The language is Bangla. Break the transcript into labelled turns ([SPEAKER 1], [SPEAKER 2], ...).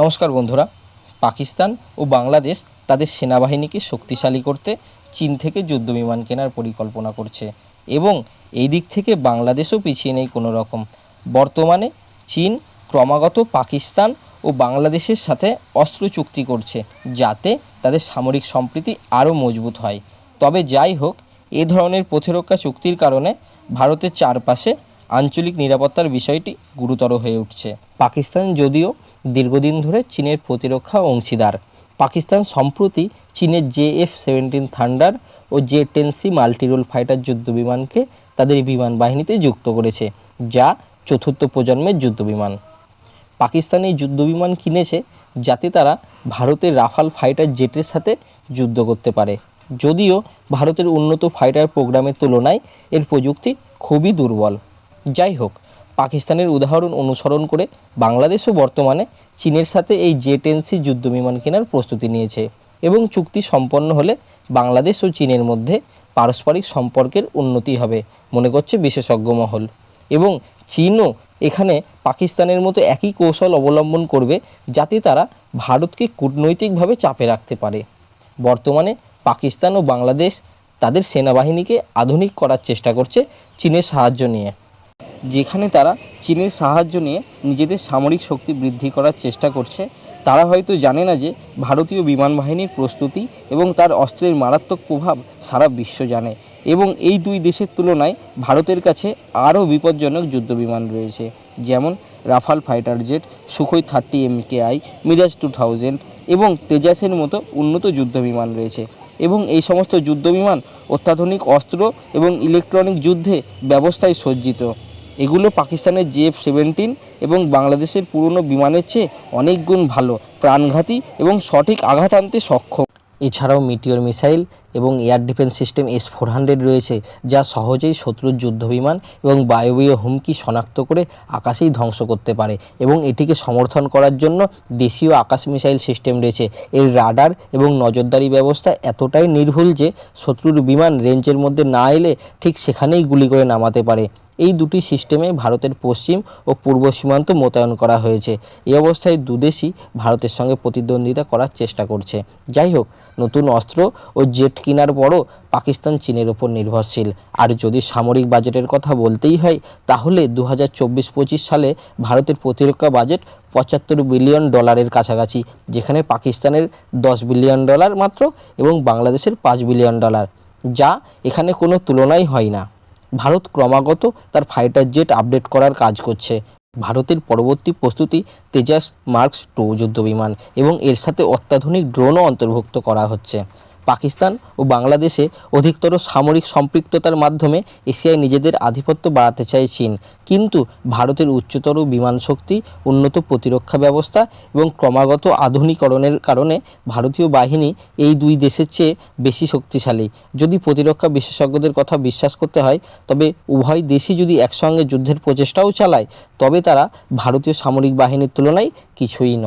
[SPEAKER 1] নমস্কার বন্ধুরা। পাকিস্তান ও বাংলাদেশ তাদের সেনাবাহিনীকে শক্তিশালী করতে চীন থেকে যুদ্ধ বিমান কেনার পরিকল্পনা করছে এবং এই দিক থেকে বাংলাদেশও পিছিয়ে নেই কোনো রকম বর্তমানে চীন ক্রমাগত পাকিস্তান ও বাংলাদেশের সাথে অস্ত্র চুক্তি করছে যাতে তাদের সামরিক সম্প্রীতি আরও মজবুত হয়। তবে যাই হোক, এ ধরনের প্রতিরক্ষা চুক্তির কারণে ভারতের চারপাশে আঞ্চলিক নিরাপত্তার বিষয়টি গুরুতর হয়ে উঠছে। পাকিস্তান যদিও দীর্ঘদিন ধরে চীনের প্রতিরক্ষা অংশীদার। পাকিস্তান সম্প্রতি চীনের জে এফ সেভেন্টিন থান্ডার ও J ten C multirole fighter যুদ্ধবিমানকে তাদের বিমান বাহিনীতে যুক্ত করেছে, যা চতুর্থ প্রজন্মের যুদ্ধবিমান। পাকিস্তান এই যুদ্ধবিমান কিনেছে যাতে তারা ভারতের রাফাল ফাইটার জেটের সাথে যুদ্ধ করতে পারে। যদিও ভারতের উন্নত ফাইটার প্রোগ্রামের তুলনায় এর প্রযুক্তি খুবই দুর্বল। যাই হোক পাকিস্তানের উদাহরণ অনুসরণ করে বাংলাদেশও বর্তমানে চীনের সাথে এই জে টেনসি যুদ্ধবিমান কেনার প্রস্তুতি নিয়েছে এবং চুক্তি সম্পন্ন হলে বাংলাদেশ ও চীনের মধ্যে পারস্পরিক সম্পর্কের উন্নতি হবে, মনে করছে বিশেষজ্ঞ মহল। এবং চীনও এখানে পাকিস্তানের মতো একই কৌশল অবলম্বন করবে যাতে তারা ভারতকে কূটনৈতিকভাবে চাপে রাখতে পারে। বর্তমানে পাকিস্তান ও বাংলাদেশ তাদের সেনাবাহিনীকে আধুনিক করার চেষ্টা করছে চীনের সাহায্য নিয়ে। যেখানে তারা চীনের সাহায্য নিয়ে নিজেদের সামরিক শক্তি বৃদ্ধি করার চেষ্টা করছে, তারা হয়তো জানে না যে ভারতীয় বিমান বাহিনীর প্রস্তুতি এবং তার অস্ত্রের মারাত্মক প্রভাব সারা বিশ্ব জানে এবং এই দুই দেশের তুলনায় ভারতের কাছে আরও বিপজ্জনক যুদ্ধবিমান রয়েছে, যেমন Rafale fighter jet, Sukhoi thirty MKI, Mirage two thousand এবং তেজাসের মতো উন্নত যুদ্ধবিমান রয়েছে এবং এই সমস্ত যুদ্ধবিমান অত্যাধুনিক অস্ত্র এবং ইলেকট্রনিক যুদ্ধে ব্যবস্থায় সজ্জিত। এগুলো পাকিস্তানের জেএফ সেভেন্টিন এবং বাংলাদেশের পুরনো বিমানের চেয়ে অনেক গুণ ভালো, প্রাণঘাতী এবং সঠিক আঘাত আনতে সক্ষম। এছাড়াও মিটিওর মিসাইল এবং air defence system S four hundred রয়েছে, যা সহজেই শত্রুর যুদ্ধবিমান এবং বায়বীয় হুমকি শনাক্ত করে আকাশেই ধ্বংস করতে পারে এবং এটিকে সমর্থন করার জন্য দেশীয় আকাশ মিসাইল সিস্টেম রয়েছে। এর রাডার এবং নজরদারি ব্যবস্থা এতটাই নির্ভুল যে শত্রুর বিমান রেঞ্জের মধ্যে না এলে ঠিক সেখানেই গুলি করে নামাতে পারে। এই দুটি সিস্টেমে ভারতের পশ্চিম ও পূর্ব সীমান্ত মোতায়েন করা হয়েছে। এই অবস্থায় দুদেশই ভারতের সঙ্গে প্রতিদ্বন্দ্বিতা করার চেষ্টা করছে। যাই হোক, নতুন অস্ত্র ও জেট কেনার পরও পাকিস্তান চীনের ওপর নির্ভরশীল। আর যদি সামরিক বাজেটের কথা বলতেই হয়, তাহলে দু হাজার সালে ভারতের প্রতিরক্ষা বাজেট পঁচাত্তর বিলিয়ন ডলারের কাছাকাছি, যেখানে পাকিস্তানের দশ বিলিয়ন ডলার মাত্র এবং বাংলাদেশের পাঁচ বিলিয়ন ডলার, যা এখানে কোনো তুলনাই হয় না। ভারত ক্রমাগত তার ফাইটার জেট আপডেট করার কাজ করছে। ভারতের পরবর্তী প্রস্তুতি তেজাস মার্কস টু যুদ্ধ বিমান এবং এর সাথে অত্যাধুনিক ড্রোনও অন্তর্ভুক্ত করা হচ্ছে। পাকিস্তান ও বাংলাদেশে অধিকতর সামরিক সম্পৃক্ততার মাধ্যমে এশিয়ায় নিজেদের আধিপত্য বাড়াতে চায় চীন। কিন্তু ভারতের উচ্চতর বিমান শক্তি, উন্নত প্রতিরক্ষা ব্যবস্থা এবং ক্রমাগত আধুনিকরণের কারণে ভারতীয় বাহিনী এই দুই দেশের চেয়ে বেশি শক্তিশালী। যদি প্রতিরক্ষা বিশেষজ্ঞদের কথা বিশ্বাস করতে হয়, তবে উভয় দেশই যদি একসঙ্গে যুদ্ধের প্রচেষ্টাও চালায়, তবে তারা ভারতীয় সামরিক বাহিনীর তুলনায় কিছুই নয়।